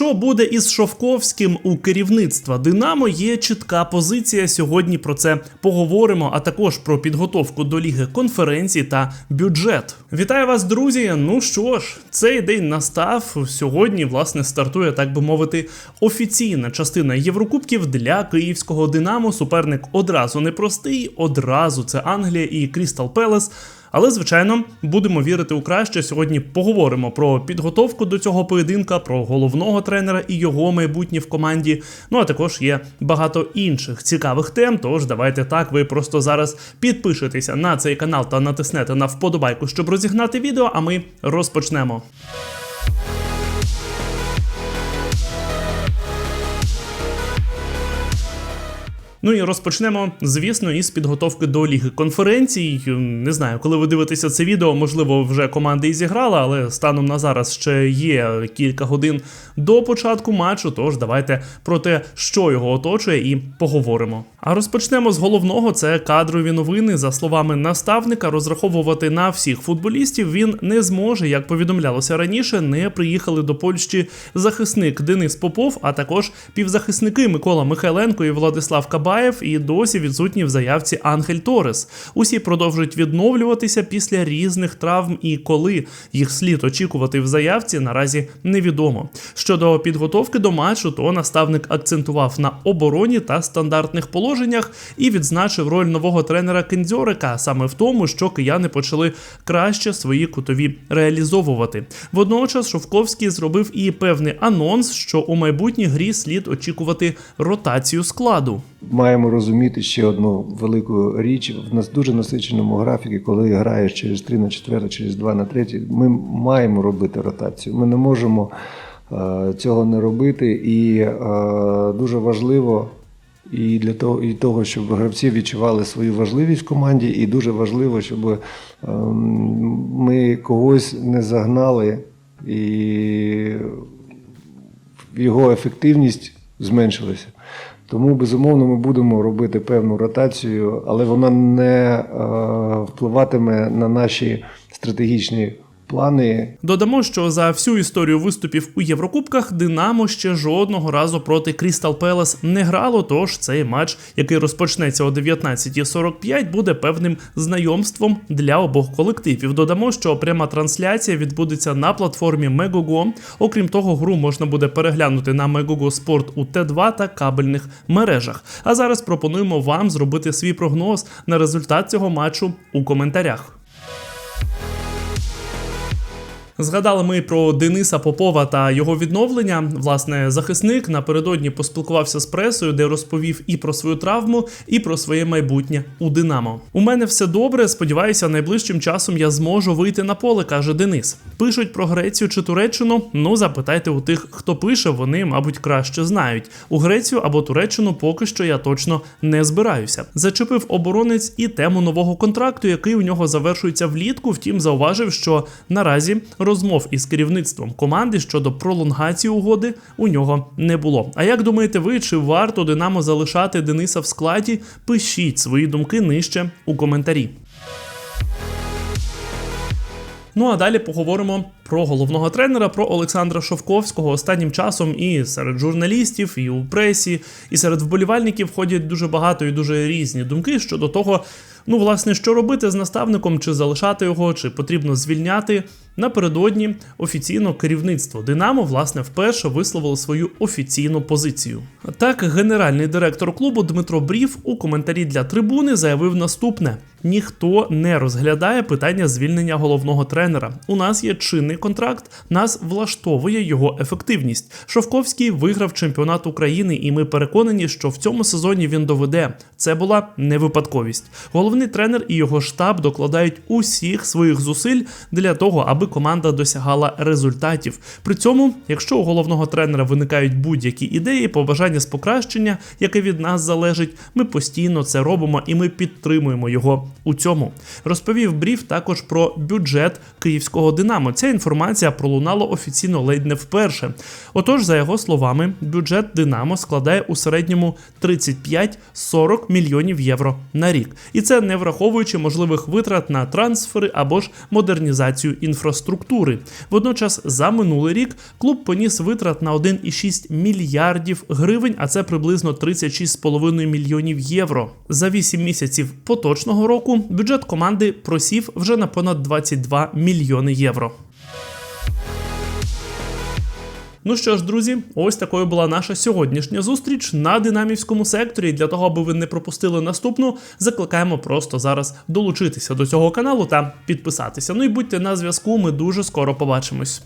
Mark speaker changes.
Speaker 1: Що буде із Шовковським у керівництва Динамо? Є чітка позиція. Сьогодні про це поговоримо, а також про підготовку до ліги конференцій та бюджет. Вітаю вас, друзі! Ну що ж, цей день настав. Сьогодні, власне, стартує, так би мовити, офіційна частина Єврокубків для київського Динамо. Суперник одразу непростий, одразу це Англія і Крістал Пелес. Але, звичайно, будемо вірити у краще. Сьогодні поговоримо про підготовку до цього поєдинка, про головного тренера і його майбутнє в команді. Ну а також є багато інших цікавих тем. Тож давайте так, ви просто зараз підпишетеся на цей канал та натиснете на вподобайку, щоб розігнати відео. А ми розпочнемо. Ну і розпочнемо, звісно, із підготовки до ліги конференцій. Не знаю, коли ви дивитеся це відео, можливо, вже команди і зіграли, але станом на зараз ще є кілька годин до початку матчу. Тож давайте про те, що його оточує, і поговоримо. А розпочнемо з головного: це кадрові новини. За словами наставника, розраховувати на всіх футболістів він не зможе. Як повідомлялося раніше, не приїхали до Польщі захисник Денис Попов, а також півзахисники Микола Михайленко і Владислав Каба. Баєв і досі відсутні в заявці Ангель Торес. Усі продовжують відновлюватися після різних травм, і коли їх слід очікувати в заявці, наразі невідомо. Щодо підготовки до матчу, то наставник акцентував на обороні та стандартних положеннях і відзначив роль нового тренера Кендзьорика саме в тому, що кияни почали краще свої кутові реалізовувати. Водночас Шовковський зробив і певний анонс, що у майбутній грі слід очікувати ротацію складу
Speaker 2: маємо розуміти ще одну велику річ. В нас дуже насиченому графіку, коли граєш через 3 на 4, через 2 на 3, ми маємо робити ротацію. Ми не можемо е, цього не робити. І е, дуже важливо. І для того, і того, щоб гравці відчували свою важливість в команді, і дуже важливо, щоб е, ми когось не загнали, і його ефективність зменшилася. Тому, безумовно, ми будемо робити певну ротацію, але вона не е, впливатиме на наші стратегічні плани.
Speaker 1: Додамо, що за всю історію виступів у Єврокубках Динамо ще жодного разу проти Крістал Пелес не грало. Тож цей матч, який розпочнеться о 19.45, буде певним знайомством для обох колективів. Додамо, що пряма трансляція відбудеться на платформі Megogo. Окрім того, гру можна буде переглянути на Megogo Sport у Т2 та кабельних мережах. А зараз пропонуємо вам зробити свій прогноз на результат цього матчу у коментарях. Згадали ми про Дениса Попова та його відновлення. Власне, захисник напередодні поспілкувався з пресою, де розповів і про свою травму, і про своє майбутнє у Динамо. У мене все добре. Сподіваюся, найближчим часом я зможу вийти на поле, каже Денис. Пишуть про Грецію чи Туреччину. Ну запитайте у тих, хто пише, вони, мабуть, краще знають. У Грецію або Туреччину поки що я точно не збираюся. Зачепив оборонець і тему нового контракту, який у нього завершується влітку. Втім, зауважив, що наразі розмов із керівництвом команди щодо пролонгації угоди у нього не було. А як думаєте ви, чи варто Динамо залишати Дениса в складі? Пишіть свої думки нижче у коментарі. Ну а далі поговоримо про головного тренера, про Олександра Шовковського. Останнім часом і серед журналістів, і у пресі, і серед вболівальників ходять дуже багато і дуже різні думки щодо того, ну власне, що робити з наставником, чи залишати його, чи потрібно звільняти. Напередодні офіційно керівництво Динамо власне вперше висловило свою офіційну позицію. Так, генеральний директор клубу Дмитро Брів у коментарі для трибуни заявив наступне: ніхто не розглядає питання звільнення головного тренера. У нас є чинний контракт, нас влаштовує його ефективність. Шовковський виграв чемпіонат України, і ми переконані, що в цьому сезоні він доведе. Це була не випадковість. Головний тренер і його штаб докладають усіх своїх зусиль для того, аби команда досягала результатів. При цьому, якщо у головного тренера виникають будь-які ідеї, побажання з покращення, яке від нас залежить, ми постійно це робимо і ми підтримуємо його у цьому. Розповів брів також про бюджет київського Динамо. Ця інформація пролунала офіційно ледь не вперше. Отож, за його словами, бюджет Динамо складає у середньому 35-40 мільйонів євро на рік, і це не враховуючи можливих витрат на трансфери або ж модернізацію інфраструктури. Водночас за минулий рік клуб поніс витрат на 1,6 мільярдів гривень, а це приблизно 36,5 мільйонів євро. За 8 місяців поточного року бюджет команди просів вже на понад 22 мільйони євро. Ну що ж, друзі, ось такою була наша сьогоднішня зустріч на динамівському секторі. Для того, аби ви не пропустили наступну, закликаємо просто зараз долучитися до цього каналу та підписатися. Ну і будьте на зв'язку. Ми дуже скоро побачимось.